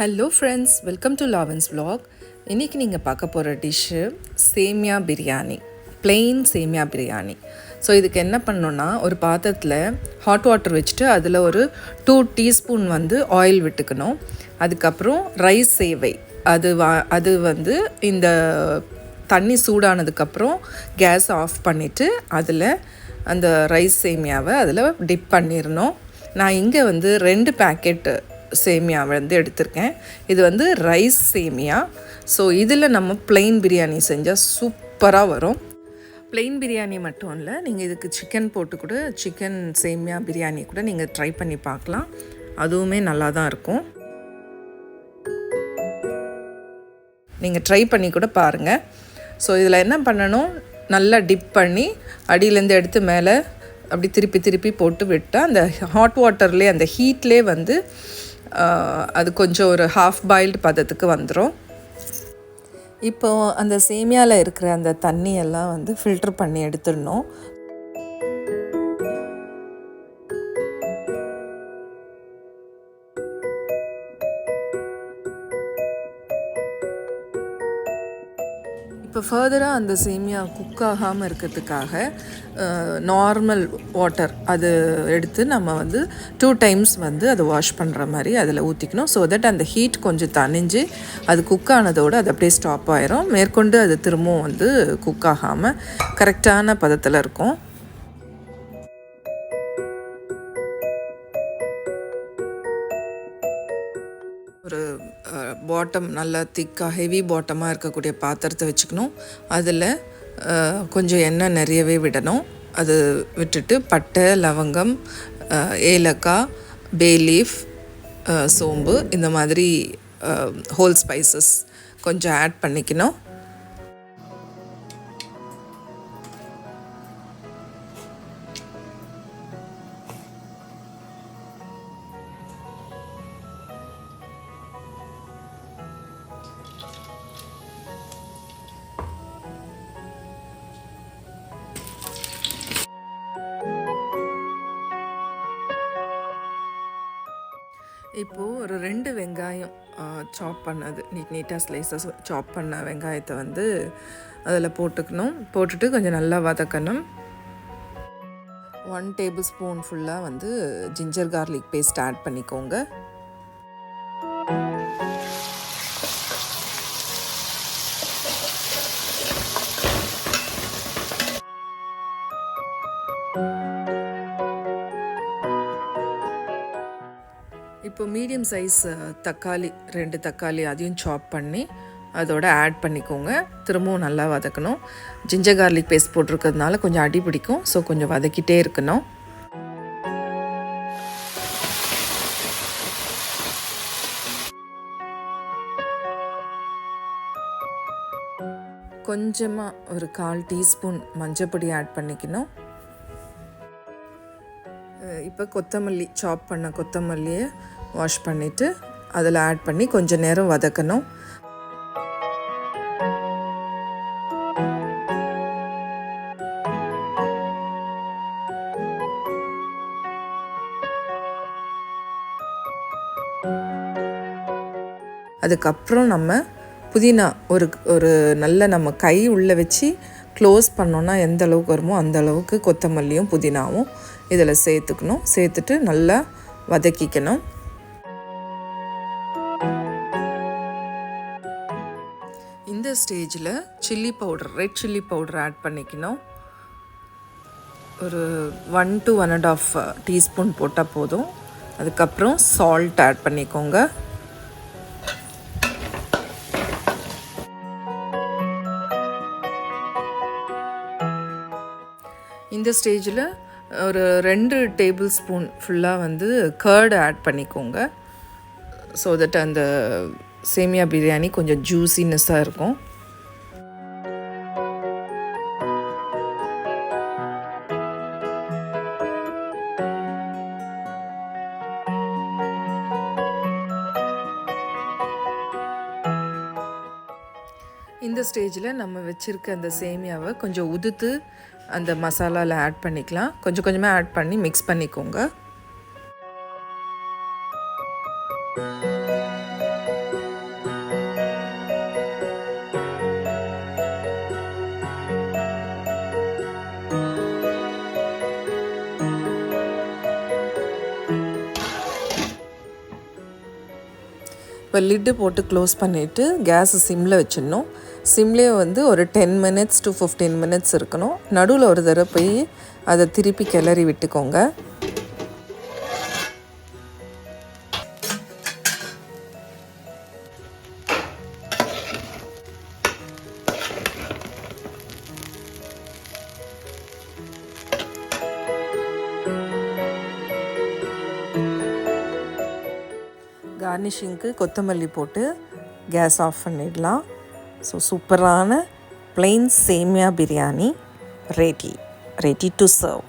Hello friends welcome to லாவன்ஸ் vlog. இன்றைக்கி நீங்கள் பார்க்க போகிற டிஷ்ஷு சேமியா பிரியாணி. Plain சேமியா பிரியாணி. ஸோ இதுக்கு என்ன பண்ணணுன்னா ஒரு பாத்திரத்தில் ஹாட் வாட்டர் வச்சுட்டு அதில் ஒரு டூ டீஸ்பூன் வந்து ஆயில் விட்டுக்கணும். அதுக்கப்புறம் ரைஸ் சேவை. அது வா அது வந்து இந்த தண்ணி சூடானதுக்கப்புறம் கேஸ் ஆஃப் பண்ணிவிட்டு அதில் அந்த ரைஸ் சேமியாவை அதில் டிப் பண்ணிடணும் நான் இங்கே வந்து ரெண்டு பேக்கெட்டு சேமியா வந்து எடுத்திருக்கேன். இது வந்து ரைஸ் சேமியா. ஸோ இதில் நம்ம பிளெயின் பிரியாணி செஞ்சால் சூப்பராக வரும். பிளெயின் பிரியாணி மட்டும் இல்லை நீங்கள் இதுக்கு சிக்கன் போட்டு கூட சிக்கன் சேமியா பிரியாணி கூட நீங்கள் ட்ரை பண்ணி பார்க்கலாம். அதுவுமே நல்லா தான் இருக்கும். நீங்கள் ட்ரை பண்ணி கூட பாருங்கள் ஸோ இதில் என்ன பண்ணணும்? நல்லா டிப் பண்ணி அடியிலேருந்து எடுத்து மேலே அப்படி திருப்பி திருப்பி போட்டு விட்டால் அந்த ஹாட் வாட்டர்லேயே அந்த ஹீட்லேயே வந்து அது கொஞ்சம் ஒரு ஹாஃப் பாயில்டு பதத்துக்கு வந்துடும் இப்போ அந்த சேமியாவில் இருக்கிற அந்த தண்ணியெல்லாம் வந்து ஃபில்டர் பண்ணி எடுத்துடணும். இப்போ ஃபர்தராக அந்த சேமியா குக் ஆகாமல் இருக்கிறதுக்காக நார்மல் வாட்டர் அது எடுத்து நம்ம வந்து டூ டைம்ஸ் வந்து அதை வாஷ் பண்ணுற மாதிரி அதில் ஊற்றிக்கணும் ஸோ தட் அந்த ஹீட் கொஞ்சம் தணிஞ்சு அது குக் ஆனதோடு அது அப்படியே ஸ்டாப் ஆயிரும். மேற்கொண்டு அது திரும்பவும் வந்து குக் ஆகாமல் கரெக்டான பதத்தில் இருக்கும். பாட்டம் நல்லா திக்காக ஹெவி பாட்டமாக இருக்கக்கூடிய பாத்திரத்தை வச்சுக்கணும். அதில் கொஞ்சம் எண்ணெய் நிறையவே விடணும். அது விட்டுட்டு பட்டை லவங்கம் ஏலக்காய் பே லீஃப் சோம்பு இந்த மாதிரி ஹோல் ஸ்பைசஸ் கொஞ்சம் ஆட் பண்ணிக்கணும். இப்போது ஒரு ரெண்டு வெங்காயம் சாப் பண்ணது. நீட் நீட்டாக ஸ்லைசஸ் சாப் பண்ண வெங்காயத்தை வந்து அதில் போட்டுக்கணும். போட்டுட்டு கொஞ்சம் நல்லா வதக்கணும். ஒன் டேபிள் ஸ்பூன் ஃபுல்லாக வந்து ஜிஞ்சர் கார்லிக் பேஸ்ட் ஆட் பண்ணிக்கோங்க. இப்போ மீடியம் சைஸ் தக்காளி ரெண்டு தக்காளி அதையும் சாப் பண்ணி அதோட ஆட் பண்ணிக்கோங்க. திரும்பவும் நல்லா வதக்கணும். ஜிஞ்சர் கார்லிக் பேஸ்ட் போட்டிருக்கிறதுனால கொஞ்சம் அடி பிடிக்கும். ஸோ கொஞ்சம் வதக்கிட்டே இருக்கணும். கொஞ்சமாக ஒரு கால் டீஸ்பூன் மஞ்சப்பொடி ஆட் பண்ணிக்கணும். இப்போ கொத்தமல்லி சாப் பண்ண கொத்தமல்லியை வாஷ் பண்ணிவிட்டு அதில் ஆட் பண்ணி கொஞ்சம் நேரம் வதக்கணும். அதுக்கப்புறம் நம்ம புதினா ஒரு ஒரு நல்ல நம்ம கை உள்ளே வச்சு க்ளோஸ் பண்ணோன்னா எந்த அளவுக்கு வருமோ அந்த அளவுக்கு கொத்தமல்லியும் புதினாவும் இதில் சேர்த்துக்கணும். சேர்த்துட்டு நல்லா வதக்கிக்கணும். இந்த ஸ்டேஜில் chilli powder red chilli powder add பண்ணிக்கணும். ஒரு one to one and half teaspoon போட்டால் போதும். அதுக்கப்புறம் சால்ட் ஆட் பண்ணிக்கோங்க. இந்த ஸ்டேஜில் uh, ஒரு ரெண்டு டேபிள் ஸ்பூன் ஃபுல்லாக வந்து கர்டு ஆட் பண்ணிக்கோங்க. ஸோ தட் அந்த சேமியா பிரியாணி கொஞ்சம் ஜூசினஸ்ஸாக இருக்கும். இந்த ஸ்டேஜில் நம்ம வச்சுருக்க அந்த சேமியாவை கொஞ்சம் உதுத்து அந்த மசாலாவில் ஆட் பண்ணிக்கலாம். கொஞ்சம் கொஞ்சமாக ஆட் பண்ணி மிக்ஸ் பண்ணிக்கோங்க. இப்போ லிட்டு போட்டு க்ளோஸ் பண்ணிவிட்டு கேஸை சிம்மில் வச்சிடணும். சிம்லேயே வந்து ஒரு ten minutes to fifteen minutes இருக்கணும். நடுவில் ஒரு தடவை போய் அதை திருப்பி கிளறி விட்டுக்கோங்க. கார்னிஷிங்க்கு கொத்தமல்லி போட்டு கேஸ் ஆஃப் பண்ணிடலாம். ஸோ சூப்பரான plain சேமியா biryani ready ready to serve